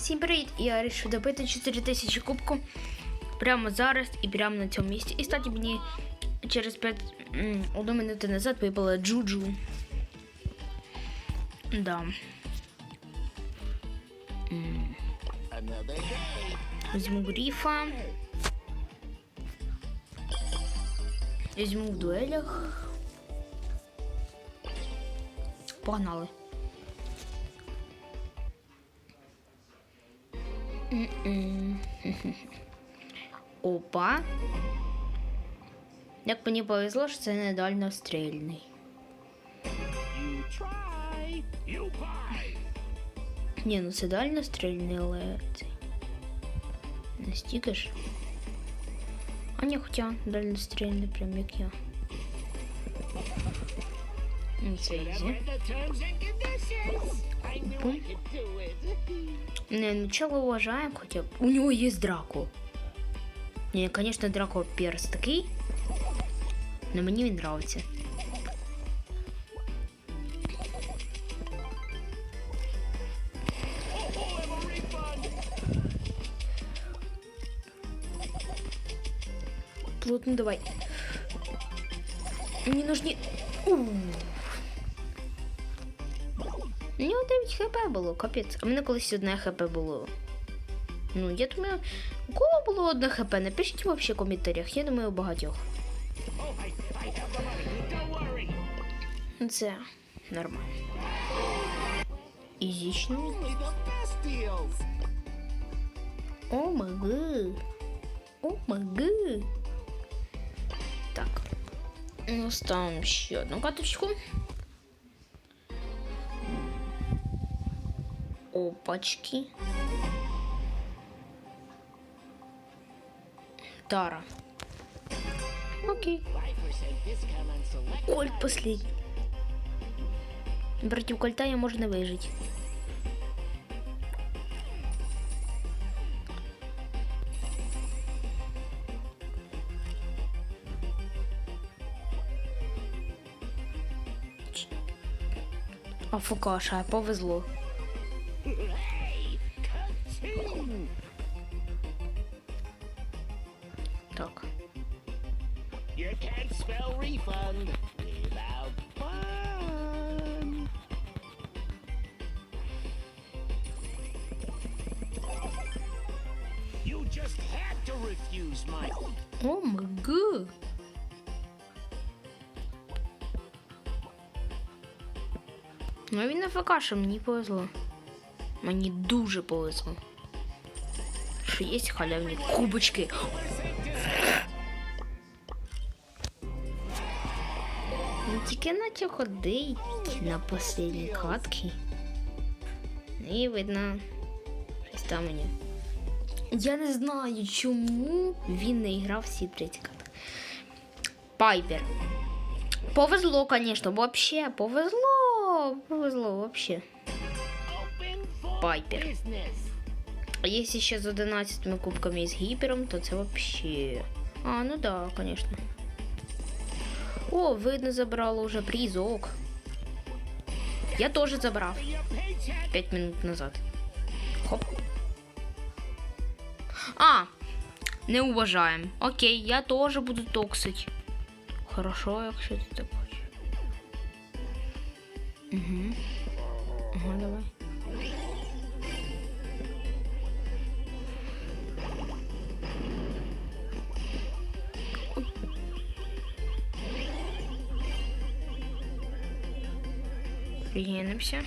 Всім привіт! Я вирішив добити 4000 кубку прямо зараз і прямо на цьому місці. І статі мені через 5 одну минуту назад випала Джуджу. Да. Візьму гріфа. Візьму в дуелях. Погнали. Опа. Як мені повезло, що це не дальнострільний. Ні, ну це дальнострільний, але це. Не стільки ж. А ні, хоча дальнострільний, прям як я. Це ізі. Whatever the terms and conditions. I knew I could do it. Не, ну чого уважаємо хоча б. У нього є драко. Ні, звісно, драко перс такий. Но мені він нравиться. Плотно давай. Мені нужні. У. У нього 9 хп було, капець. А в мене колись одне хп було. Ну, я думаю, у кого було одне хп? Напишіть вообще в коментарях. Я думаю, у багатьох. Це нормально. Ізічно. О маги. О маги. Так. Ну, ставимо ще одну каточку. Опачки. Тара. Окей. 5% discount on. Кольт последний. Против кольта я можно выжить. А фукаша, повезло. Hey, continue. Так. You can't spell refund without fun. You just had to refuse my. О, мг. Ну він не факаша, мені повезло. Мені дуже повезло. Що є халявні кубочки. Він тільки наче ходить на последній катки. І видно, щось там мені. Я не знаю, чому він не грав всі треті катки. Пайпер. Повезло, конечно, вообще. Повезло. Повезло вообще. Пайпер. Если ще з 11 кубками і з гіпером, то це вообще. А, ну да, конечно. О, видно, забрало уже призок. Я тоже забрав. 5 минут назад. Хоп. А, не уважаємо. Окей, я теж буду токсить. Хорошо, якщо ти так хочеш. Угу. Ага, давай. Пригинемся.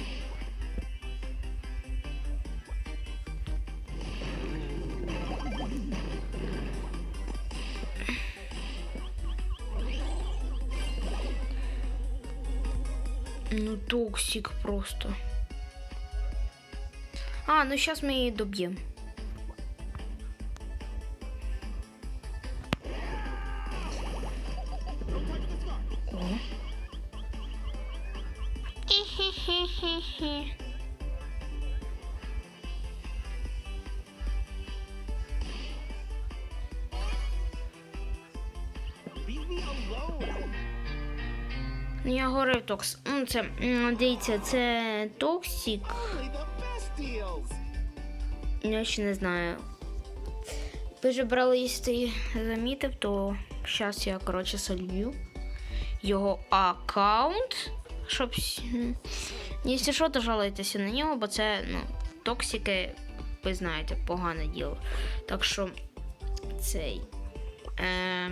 Ну, токсик просто. А, ну сейчас мы ее добьем. Я говорив токс. Це, дивіться, це deals. Я ще не знаю. Ви ж брали, якщо замітив, то зараз я, коротше, солью його аккаунт, щоб. Якщо що, то жалуйтеся на нього, бо це, ну, токсики, ви знаєте, погане діло. Так що цей. Е,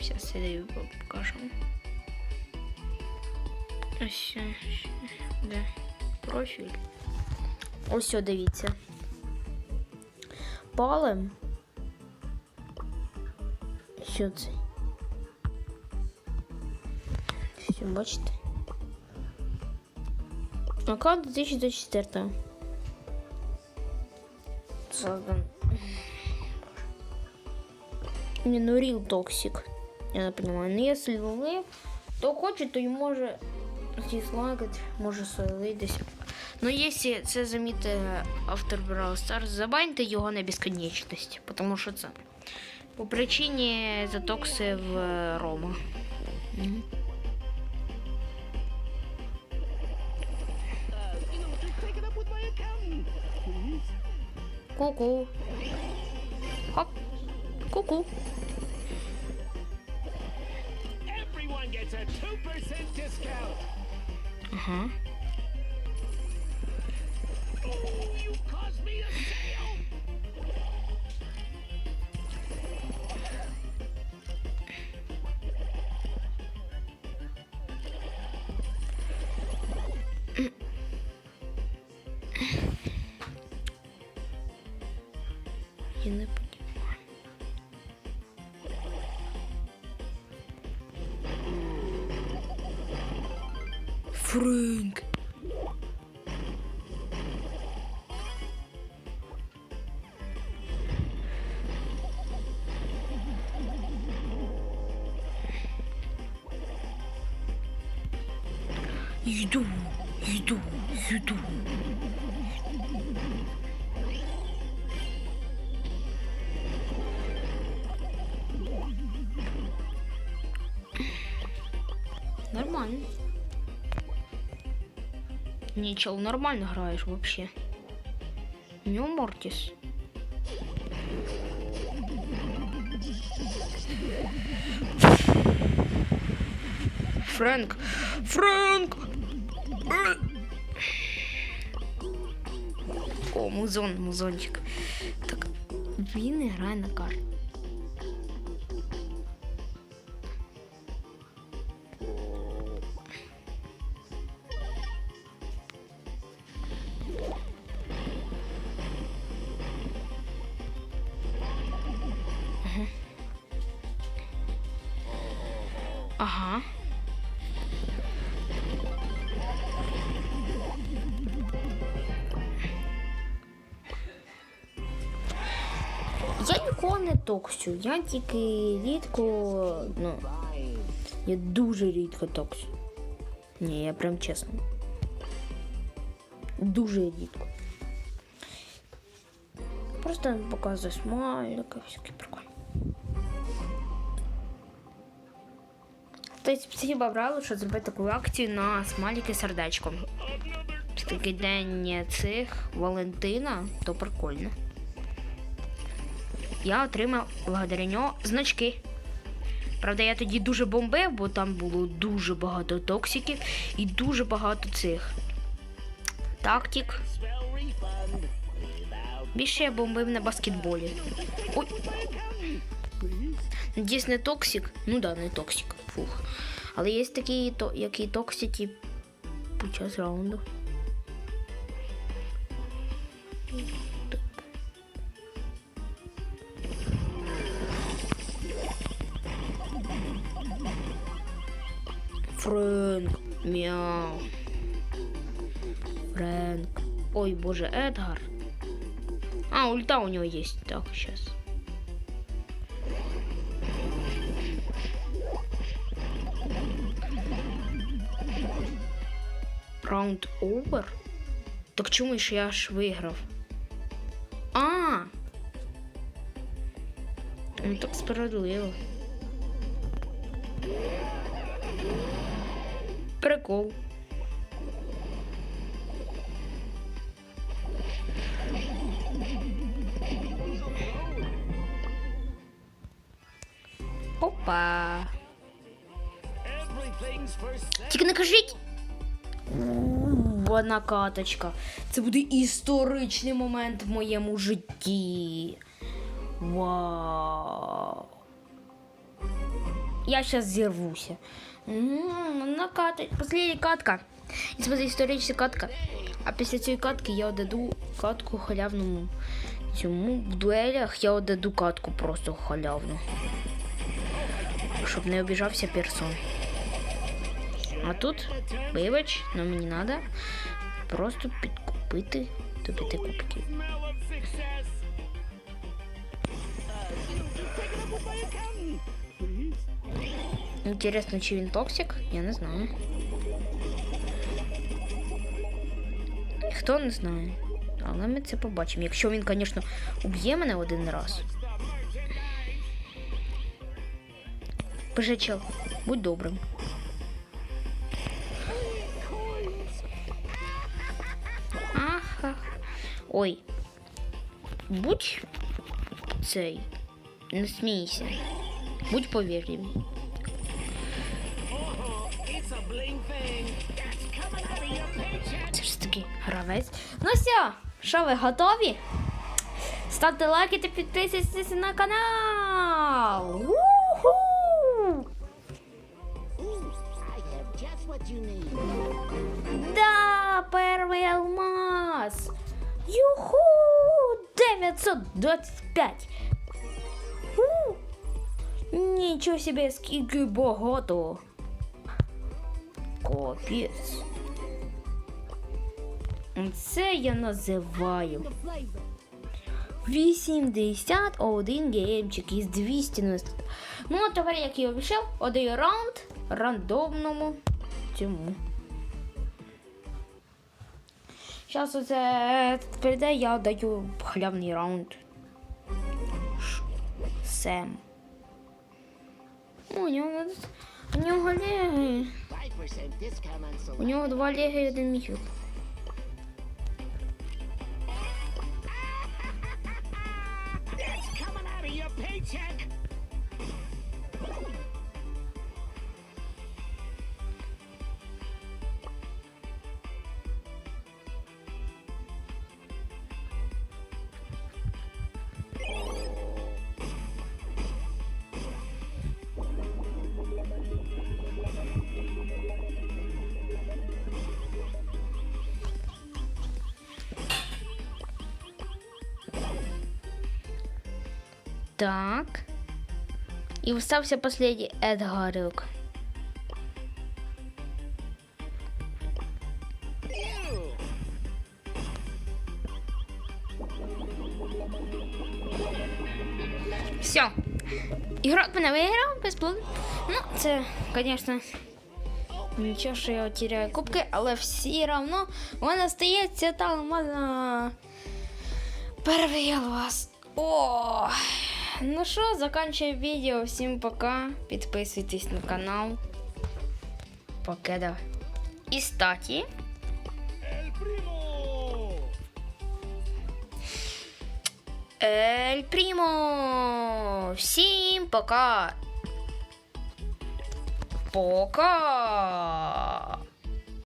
зараз я даю покажу. Ось, де профіль. Ось, о, дивіться. Палем. Що це? Все, бачите? Аккаунт 2024. Создан. Не, ну real toxic. Я не понимаю. Ну, если вы, то хочет, то и може дизлайкать, може солидись. Ну, якщо це заміти автор Brawl Stars, забаньте його на безконечність, тому що це по причині в е, Рома. Ку-ку. Хоп. Ку-ку. gets a 2% discount. Uh huh. Oh, you caused me a sale! Фрэнк. Иду, иду, иду. Нормально. Не, чел, нормально играешь вообще. Не Мортис. Фрэнк! Фрэнк! О, музон, музончик. Так, він грає на карті. Ага. Я ніколи не токсю. Я тільки рідко, ну, я дуже рідко токсю. Ні, я прям чесно. Дуже рідко. Просто показую смайлик всякі спасибо брали, що зробити таку акцію на смайлики сердечком. В такий день цих Валентина, то прикольно. Я отримав благодаря нього значки. Правда, я тоді дуже бомбив, бо там було дуже багато токсиків і дуже багато цих тактик. Більше я бомбив на баскетболі. Ой, please. надіюсь, не токсик. Ну да, не токсик. Фух. Але є такі, то, які токсики під час раунду. Фрэнк. Мяу. Фрэнк. Ой, боже, Эдгар. А, ульта у него есть. Так, сейчас. Раунд овер? Так чому ж я аж виграв? А! Ну так справедливо. Прикол. Опа. Тільки не кажіть! Одна каточка. Це буде історичний момент в моєму житті. Вау. Я сейчас зірвуся. Одна ката. Последня катка. І це буде історична катка. А після цієї катки я отдаду катку халявному. Цьому в дуелях я отдаду катку просто халявну. Щоб не обіжався персон. А тут, вибач, но мені треба просто підкупити до п'яти кубків. Інтересно, чи він токсик? Я не знаю. Хто не знає. Але ми це побачимо. Якщо він, звісно, уб'є мене один раз. Пише чел, будь добрим. Ой. Будь цей. Не смійся. Будь paycheck. Це ж таки гравець. Ну все, що ви готові? Ставте лайки та підписуйтесь на канал. Уху! Да, перший алмаз. Юху! 925. У! Нічого себе, скільки багато. Капець. Це я називаю. 81 геймчик із 290. Ну, а тепер, як і обіцяв, один раунд рандомному цьому. Зараз оце прийде, я даю халявний раунд. Сем. У нього, у нього леги. 5% discount on У нього два леги і один міхів. Так. І остався последній Едгарик. Ew. Все. Ігрок мене виграв без блуд. Ну, це, звісно, нічого, що я теряю кубки, але все равно у мене стається там можна перший вас. О! Ну що, заканчиваю відео. Всім пока. Підписуйтесь на канал. Покеда. І статі. El primo. Ель Прімо! Всім пока! Пока!